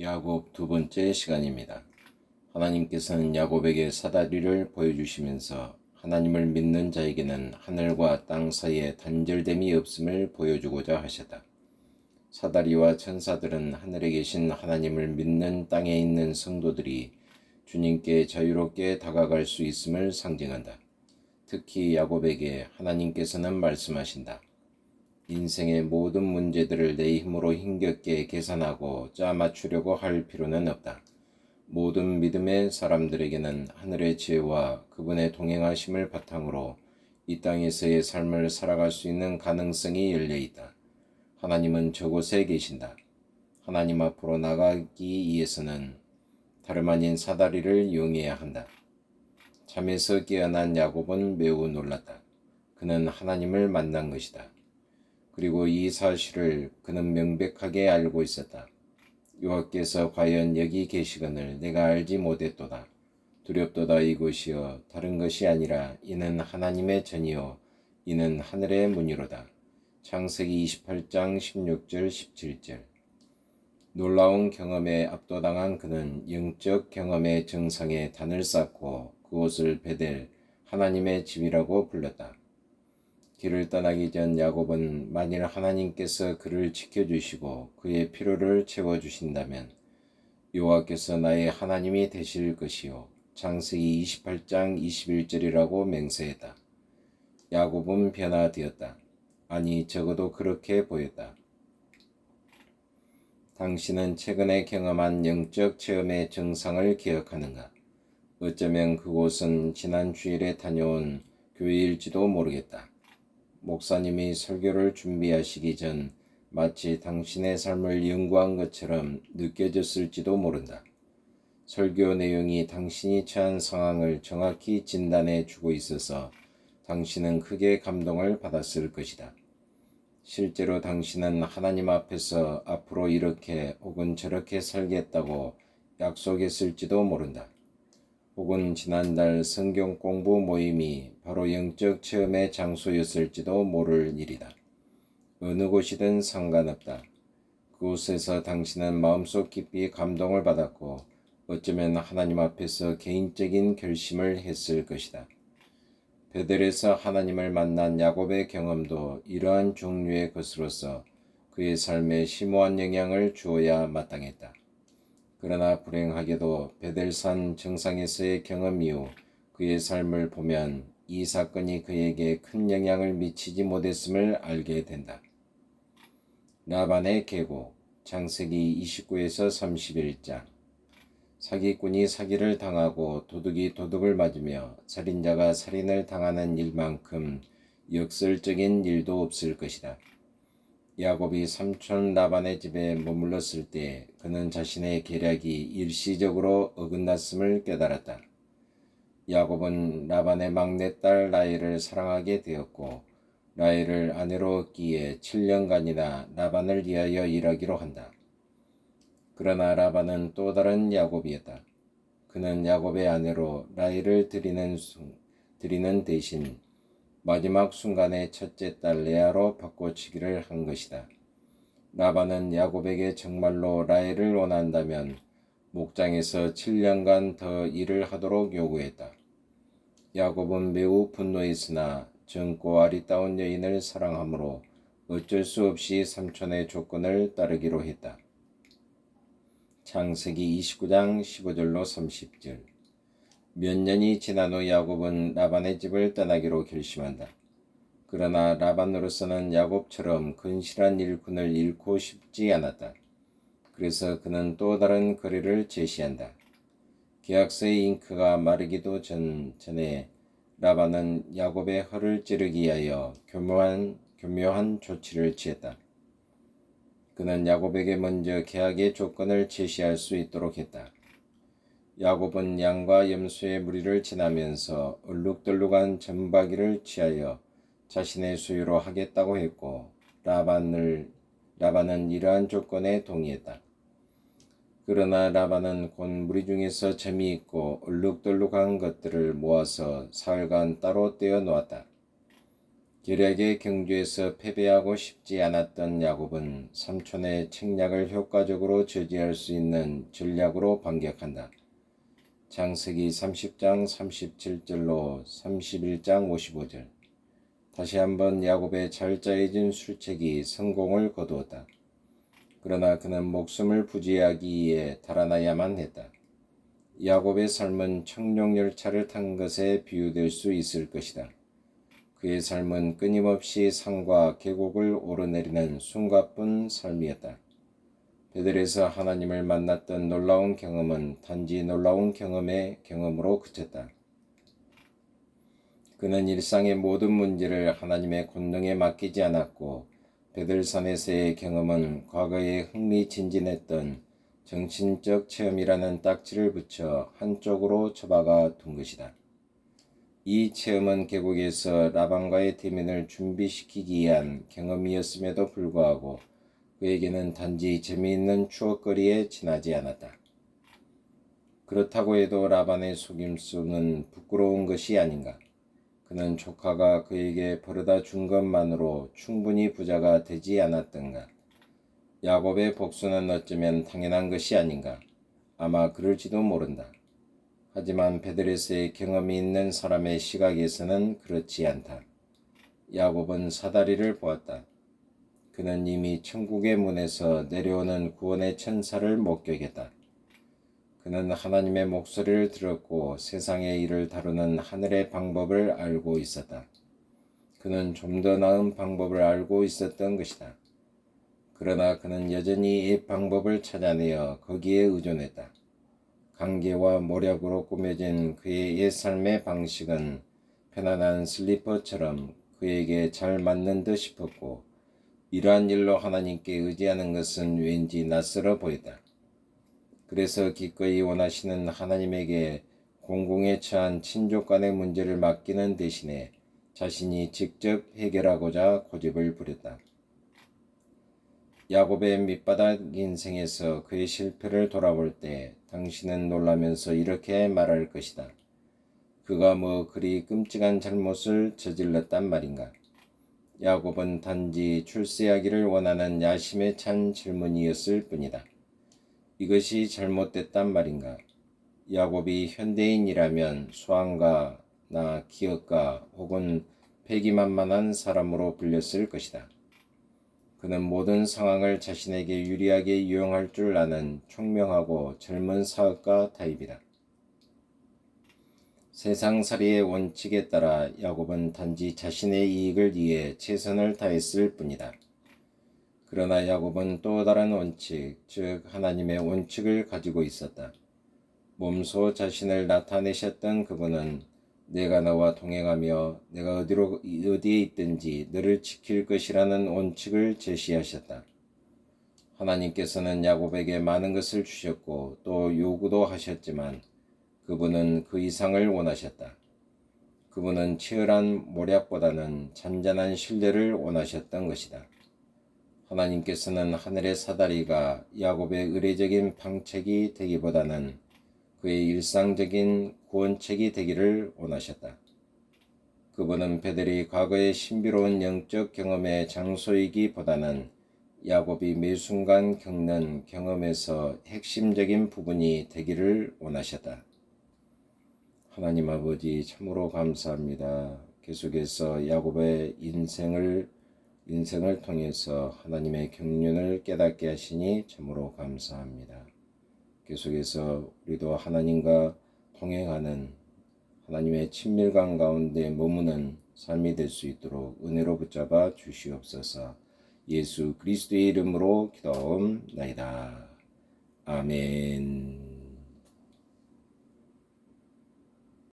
야곱 두 번째 시간입니다. 하나님께서는 야곱에게 사다리를 보여주시면서 하나님을 믿는 자에게는 하늘과 땅 사이에 단절됨이 없음을 보여주고자 하셨다. 사다리와 천사들은 하늘에 계신 하나님을 믿는 땅에 있는 성도들이 주님께 자유롭게 다가갈 수 있음을 상징한다. 특히 야곱에게 하나님께서는 말씀하신다. 인생의 모든 문제들을 내 힘으로 힘겹게 계산하고 짜맞추려고 할 필요는 없다. 모든 믿음의 사람들에게는 하늘의 지혜와 그분의 동행하심을 바탕으로 이 땅에서의 삶을 살아갈 수 있는 가능성이 열려 있다. 하나님은 저곳에 계신다. 하나님 앞으로 나가기 위해서는 다름 아닌 사다리를 이용해야 한다. 잠에서 깨어난 야곱은 매우 놀랐다. 그는 하나님을 만난 것이다. 그리고 이 사실을 그는 명백하게 알고 있었다. 여호와께서 과연 여기 계시거늘 내가 알지 못했도다. 두렵도다 이것이여 다른 것이 아니라 이는 하나님의 전이요 이는 하늘의 문이로다. 창세기 28장 16절 17절 놀라운 경험에 압도당한 그는 영적 경험의 정상에 단을 쌓고 그곳을 베델 하나님의 집이라고 불렀다. 길을 떠나기 전 야곱은 만일 하나님께서 그를 지켜주시고 그의 필요를 채워주신다면 여호와께서 나의 하나님이 되실 것이요 창세기 28장 21절이라고 맹세했다. 야곱은 변화되었다. 아니 적어도 그렇게 보였다. 당신은 최근에 경험한 영적 체험의 정상을 기억하는가? 어쩌면 그곳은 지난 주일에 다녀온 교회일지도 모르겠다. 목사님이 설교를 준비하시기 전 마치 당신의 삶을 연구한 것처럼 느껴졌을지도 모른다. 설교 내용이 당신이 처한 상황을 정확히 진단해 주고 있어서 당신은 크게 감동을 받았을 것이다. 실제로 당신은 하나님 앞에서 앞으로 이렇게 혹은 저렇게 살겠다고 약속했을지도 모른다. 혹은 지난달 성경 공부 모임이 바로 영적 체험의 장소였을지도 모를 일이다. 어느 곳이든 상관없다. 그곳에서 당신은 마음속 깊이 감동을 받았고 어쩌면 하나님 앞에서 개인적인 결심을 했을 것이다. 베델에서 하나님을 만난 야곱의 경험도 이러한 종류의 것으로서 그의 삶에 심오한 영향을 주어야 마땅했다. 그러나 불행하게도 베델산 정상에서의 경험 이후 그의 삶을 보면 이 사건이 그에게 큰 영향을 미치지 못했음을 알게 된다. 라반의 계곡 창세기 29에서 31장 사기꾼이 사기를 당하고 도둑이 도둑을 맞으며 살인자가 살인을 당하는 일만큼 역설적인 일도 없을 것이다. 야곱이 삼촌 라반의 집에 머물렀을 때 그는 자신의 계략이 일시적으로 어긋났음을 깨달았다. 야곱은 라반의 막내딸 라헬을 사랑하게 되었고 라헬을 아내로 얻기에 7년간이나 라반을 위하여 일하기로 한다. 그러나 라반은 또 다른 야곱이었다. 그는 야곱의 아내로 라헬을 드리는, 드리는 대신 마지막 순간에 첫째 딸 레아로 바꿔치기를 한 것이다. 라반은 야곱에게 정말로 라헬을 원한다면 목장에서 7년간 더 일을 하도록 요구했다. 야곱은 매우 분노했으나 젊고 아리따운 여인을 사랑하므로 어쩔 수 없이 삼촌의 조건을 따르기로 했다. 창세기 29장 15절로 30절 몇 년이 지난 후 야곱은 라반의 집을 떠나기로 결심한다. 그러나 라반으로서는 야곱처럼 근실한 일꾼을 잃고 싶지 않았다. 그래서 그는 또 다른 거래를 제시한다. 계약서의 잉크가 마르기도 전, 전에 라반은 야곱의 허를 찌르기 위하여 교묘한, 교묘한 조치를 취했다. 그는 야곱에게 먼저 계약의 조건을 제시할 수 있도록 했다. 야곱은 양과 염소의 무리를 지나면서 얼룩덜룩한 점박이를 취하여 자신의 소유로 하겠다고 했고 라반을 라반은 이러한 조건에 동의했다. 그러나 라반은 곧 무리 중에서 점이 있고 얼룩덜룩한 것들을 모아서 사흘간 따로 떼어 놓았다. 계략의 경주에서 패배하고 싶지 않았던 야곱은 삼촌의 책략을 효과적으로 저지할 수 있는 전략으로 반격한다. 장세기 30장 37절로 31장 55절. 다시 한번 야곱의 잘 짜여진 술책이 성공을 거두었다. 그러나 그는 목숨을 부지하기 위해 달아나야만 했다. 야곱의 삶은 청룡열차를 탄 것에 비유될 수 있을 것이다. 그의 삶은 끊임없이 산과 계곡을 오르내리는 숨가쁜 삶이었다. 베들에서 하나님을 만났던 놀라운 경험은 단지 놀라운 경험의 경험으로 그쳤다. 그는 일상의 모든 문제를 하나님의 권능에 맡기지 않았고 베들산에서의 경험은 과거에 흥미진진했던 정신적 체험이라는 딱지를 붙여 한쪽으로 처박아 둔 것이다. 이 체험은 계곡에서 라반과의 대면을 준비시키기 위한 경험이었음에도 불구하고 그에게는 단지 재미있는 추억거리에 지나지 않았다. 그렇다고 해도 라반의 속임수는 부끄러운 것이 아닌가. 그는 조카가 그에게 벌어다 준 것만으로 충분히 부자가 되지 않았던가. 야곱의 복수는 어쩌면 당연한 것이 아닌가. 아마 그럴지도 모른다. 하지만 베드레스의 경험이 있는 사람의 시각에서는 그렇지 않다. 야곱은 사다리를 보았다. 그는 이미 천국의 문에서 내려오는 구원의 천사를 목격했다. 그는 하나님의 목소리를 들었고 세상의 일을 다루는 하늘의 방법을 알고 있었다. 그는 좀 더 나은 방법을 알고 있었던 것이다. 그러나 그는 여전히 이 방법을 찾아내어 거기에 의존했다. 관계와 모략으로 꾸며진 그의 옛 삶의 방식은 편안한 슬리퍼처럼 그에게 잘 맞는 듯 싶었고 이러한 일로 하나님께 의지하는 것은 왠지 낯설어 보였다. 그래서 기꺼이 원하시는 하나님에게 공공에 처한 친족 간의 문제를 맡기는 대신에 자신이 직접 해결하고자 고집을 부렸다. 야곱의 밑바닥 인생에서 그의 실패를 돌아볼 때 당신은 놀라면서 이렇게 말할 것이다. 그가 뭐 그리 끔찍한 잘못을 저질렀단 말인가? 야곱은 단지 출세하기를 원하는 야심에 찬 질문이었을 뿐이다. 이것이 잘못됐단 말인가? 야곱이 현대인이라면 수학가나 기업가 혹은 패기만만한 사람으로 불렸을 것이다. 그는 모든 상황을 자신에게 유리하게 이용할 줄 아는 총명하고 젊은 사업가 타입이다. 세상살이의 원칙에 따라 야곱은 단지 자신의 이익을 위해 최선을 다했을 뿐이다. 그러나 야곱은 또 다른 원칙, 즉 하나님의 원칙을 가지고 있었다. 몸소 자신을 나타내셨던 그분은 내가 너와 동행하며 내가 어디로 어디에 있든지 너를 지킬 것이라는 원칙을 제시하셨다. 하나님께서는 야곱에게 많은 것을 주셨고 또 요구도 하셨지만 그분은 그 이상을 원하셨다. 그분은 치열한 모략보다는 잔잔한 신뢰를 원하셨던 것이다. 하나님께서는 하늘의 사다리가 야곱의 의례적인 방책이 되기보다는 그의 일상적인 구원책이 되기를 원하셨다. 그분은 베델이 과거의 신비로운 영적 경험의 장소이기보다는 야곱이 매 순간 겪는 경험에서 핵심적인 부분이 되기를 원하셨다. 하나님 아버지 참으로 감사합니다. 계속해서 야곱의 인생을 인생을 통해서 하나님의 경륜을 깨닫게 하시니 참으로 감사합니다. 계속해서 우리도 하나님과 동행하는 하나님의 친밀감 가운데 머무는 삶이 될 수 있도록 은혜로 붙잡아 주시옵소서. 예수 그리스도의 이름으로 기도옵나이다. 아멘.